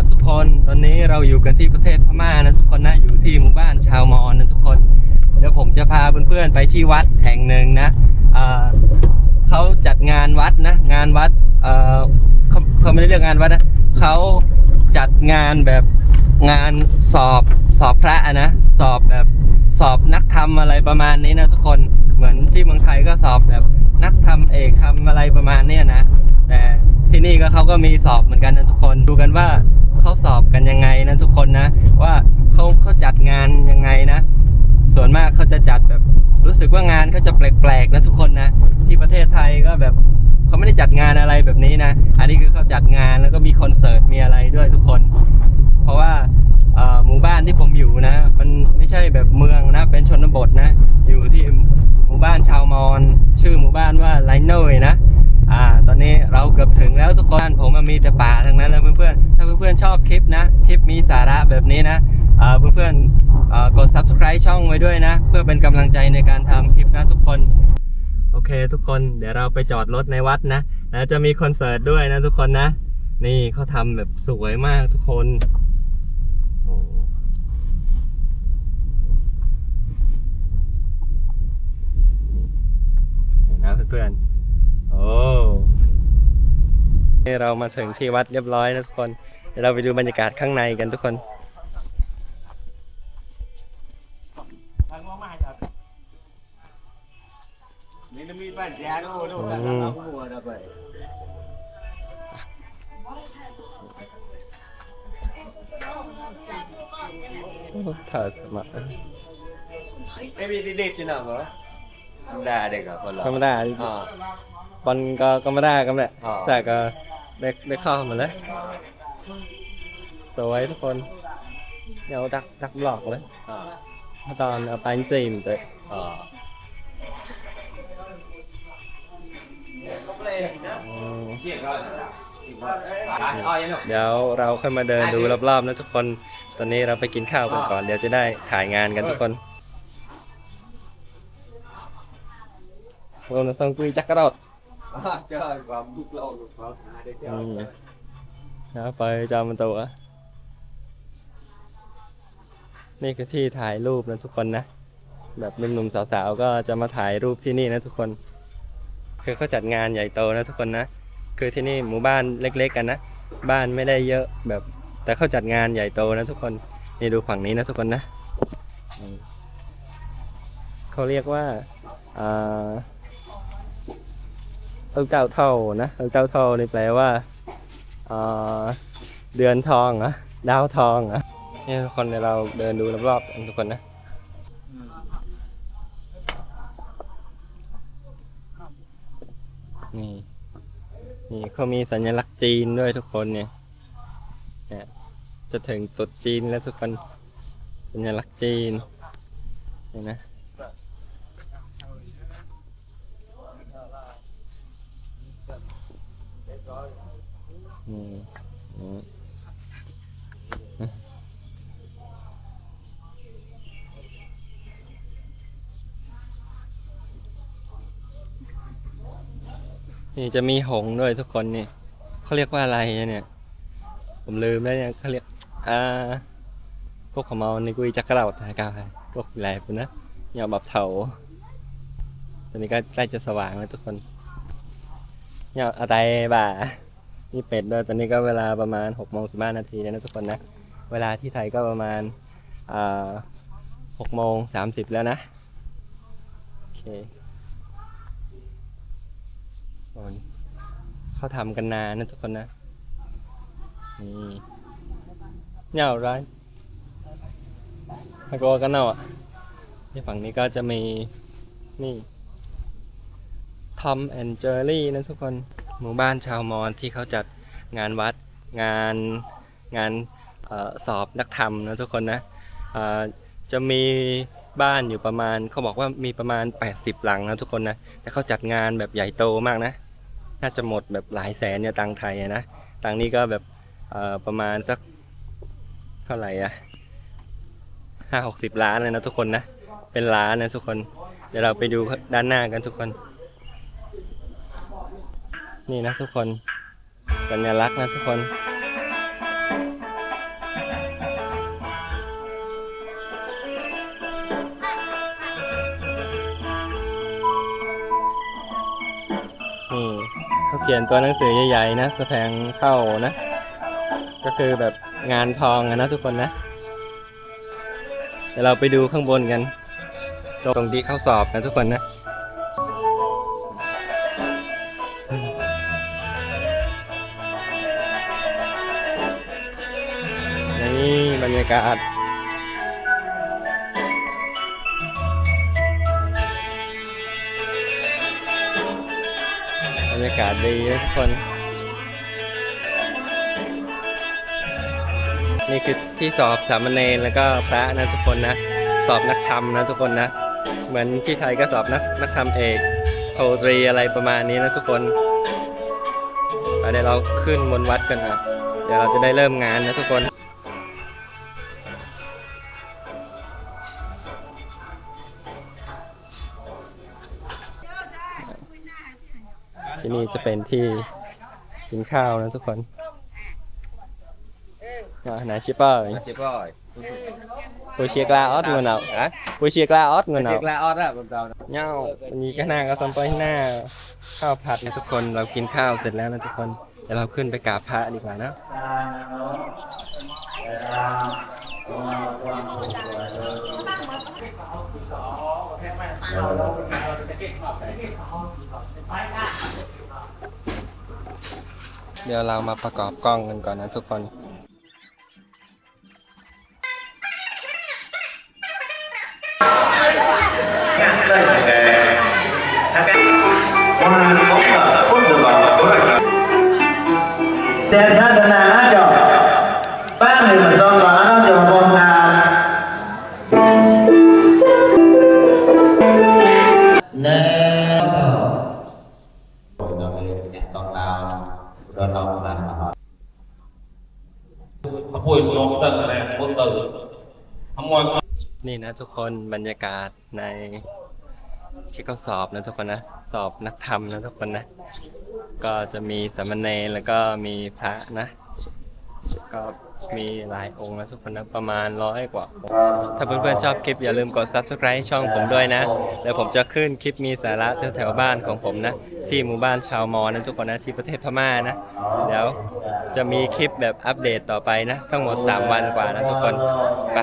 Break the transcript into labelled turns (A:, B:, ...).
A: ครับทุกคนตอนนี้เราอยู่กันที่ประเทศพม่านะทุกคนนะอยู่ที่หมู่บ้านชาวมอญนะทุกคน เดี๋ยวผมจะพาเพื่อนๆไปที่วัดแห่งหนึ่งนะเขาจัดงานวัดนะ งานวัดเเขาเขาไม่ได้เรียกงานวัดนะเขาจัดงานแบบงานสอบสอบพระนะสอบแบบสอบนักธรรมอะไรประมาณนี้นะทุกคนเหมือนที่เมืองไทยก็สอบแบบนักธรรมเอกทำอะไรประมาณเนี้ยนะ แต่ที่นี่ก็เขาก็มีสอบเหมือนกันนะทุกคนดูกันว่า เขาสอบกันยังไงนะทุกคนนะ ว่าเขาเขาจัดงานยังไงนะ ส่วนมากเขาจะจัดแบบรู้สึกว่างานเขาจะแปลกๆนะทุกคนนะ ที่ประเทศไทยก็แบบเขาไม่ได้จัดงานอะไรแบบนี้นะ อันนี้คือเขาจัดงานแล้วก็มีคอนเสิร์ตมีอะไรด้วยทุกคน เพราะว่าหมู่บ้านที่ผมอยู่นะ มันไม่ใช่แบบเมืองนะ เป็นชนบทนะ อยู่ที่หมู่บ้านชาวมอญชื่อหมู่บ้านว่าไลโนยนะอ่าตอนนี้เราเกือบถึงแล้วทุกคนผมมามีแต่ป่าทั้งนั้นเลยเพื่อน อนๆชอบคลิปนะคลิปมีสาระแบบนี้นะอ่าเพื่อนๆอ่ากด subscribe ช่องไว้ด้วยนะ เพื่อเป็นกำลังใจในการทำคลิปนะทุกคน โอเคทุกคนเดี๋ยวเราไปจอดรถในวัดนะแล้วจะมีคอนเสิร์ตด้วยนะทุกคนนะ นี่เขาทำแบบสวยมากทุกคนโอ้นี่นะเพื่อนๆโอ้นี่เรามาถึงที่วัดเรียบร้อยนะทุกคน เดี๋ยวเราไปดูบรรยากาศข้างในกันทุกคน
B: Minum pan dia tu tu tak
A: Hmm.
B: aku buat apa.
A: ถ่ายมา
B: Eh bi di date cina apa? Dah ada ke
A: ธรรม
B: kalau?
A: ดา
B: Ha.
A: บอลก็ก็ไม่ได้กันแหละ
B: อ๋อ
A: แต่ก็ได้ได้เข้ามาเลย สวยทุกคนเดี๋ยวดักดักบล็อกเลย
B: Ha.
A: ตอนเอาไปซีมเลย
B: Ha.
A: อืม
B: Oh ya no.
A: เดี๋ยวเราค่อยมาเดินดูรอบๆนะทุกคน ตอนนี้เราไปกินข้าวกันก่อน เดี๋ยวจะได้ถ่ายงานกันทุกคนเราต้องคุยจักรรอด
B: Ha, jangan bambuk lah lu. Ada
A: อืม
B: dia.
A: นะไปจอมันตัว นี่คือที่ถ่ายรูปนะทุกคนนะ แบบหนุ่มๆสาวๆก็จะมาถ่ายรูปที่นี่นะทุกคน คือเขาจัดงานใหญ่โตนะทุกคนนะ คือที่นี่หมู่บ้านเล็ก ๆ กันนะ บ้านไม่ได้เยอะแบบ แต่เขาจัดงานใหญ่โตนะทุกคน นี่ดูฝั่งนี้นะทุกคนนะ เขาเรียกว่าอ่าเอิ้งเต้าเท่านะเอิ้งเต้าเท่านี่แปลว่า เดือนทองเหรอะดาวทองเหรอะนี่ทุกคนเดี๋ยวเราเดินดูรอบๆทุกคนนะนี่นี่เขามีสัญลักษณ์จีนด้วยทุกคนเนี่ยเนี่ยจะถึงตรุษจีนแล้วทุกคน สัญลักษณ์จีนเห็นนะ นี่จะมีหงด้วยทุกคนนี่เขาเรียกว่าอะไรเนี่ย ผมลืมแล้วเนี่ยเขาเรียกอ่าพวกขาเมาในกุยจักรเราทากาพวกแหลบนะอย่าแบบเถาตอนนี้ก็ใกล้จะสว่างแล้วทุกคนเนี่ยอะไรบ่า นี่เป็ดด้วย ตอนนี้ก็เวลาประมาณหกโมงสิบห้านาทีแล้วนะทุกคนนะ เวลาที่ไทยก็ประมาณหกโมงสามสิบแล้วนะ โอเคโอ้ยเขาทำกันนานนะทุกคนนะ นี่เหงาไรถ้ากลัวกันเอาอะที่ฝั่งนี้ก็จะมี นี่ทอมแอนเจอรี่นะทุกคน หมู่บ้านชาวมอญที่เขาจัดงานวัดงานงานออสอบนักธรรมนะทุกคนนะจะมีบ้านอยู่ประมาณเขาบอกว่ามีประมาณ 80 หลังนะทุกคนนะแต่เขาจัดงานแบบใหญ่โตมากนะ น่าจะหมดแบบหลายแสนเนี่ยตังไทยนะตังนี้ก็แบบประมาณสักเท่าไหร่อะห้าหกสิบล้านเลยนะทุกคนนะเป็นล้านนะทุกคน เดี๋ยวเราไปดูด้านหน้ากันทุกคน นี่นะทุกคน สัญลักษณ์นะทุกคน นี่เขาเขียนตัวหนังสือใหญ่ๆนะสแพงเข้านะ ก็คือแบบงานทองนะทุกคนนะ เดี๋ยวเราไปดูข้างบนกัน ตรงที่เข้าสอบนะทุกคนนะ รยากาศบรรยากาศดีนะทุกคน นี่คือที่สอบสามเณรแล้วก็พระนะทุกคนนะ สอบนักธรรมนะทุกคนนะ เหมือนที่ไทยก็สอบนักนักธรรมเอกโทตรีอะไรประมาณนี้นะทุกคนอะเดี๋ยวเราขึ้นบนวัดกันครับ เดี๋ยวเราจะได้เริ่มงานนะทุกคน ที่นี่จะเป็นที่กินข้าวนะทุกคนอะไหนชิปเปอร์
B: Masih boy.
A: ปูเชียกลาออสเงินเอา
B: Hả?
A: ปูเชียกลาออสเงินเอา
B: Masih laot á, bên tao.
A: เน่าวันนี้ก็หน้าก็ซัมไปหน้า ข้าวผัดนะทุกคนเรากินข้าวเสร็จแล้วนะทุกคนเดี๋ยวเราขึ้นไปกราบพระดีกว่านะ เดี๋ยวเรามาประกอบกล้องกันก่อนนะทุกคน
C: Hồi nó tận là một tử Không ngoài
A: นี่นะทุกคนบรรยากาศในที่เขาสอบนะทุกคนนะ สอบนักธรรมนะทุกคนนะ ก็จะมีสามเณรแล้วก็มีพระนะ ก็มีหลายองค์นะทุกคนนะประมาณร้อยกว่าองค์ถ้าเพื่อนๆชอบคลิปอย่าลืมกด subscribe ให้ช่องผมด้วยนะเดี๋ยวผมจะขึ้นคลิปมีสาระแถวๆบ้านของผมนะ ที่หมู่บ้านชาวมอญนะทุกคนนะที่ประเทศพม่านะเดี๋ยวจะมีคลิปแบบอัปเดตต่อไปนะ ทั้งหมด 3 วันกว่านะทุกคนไป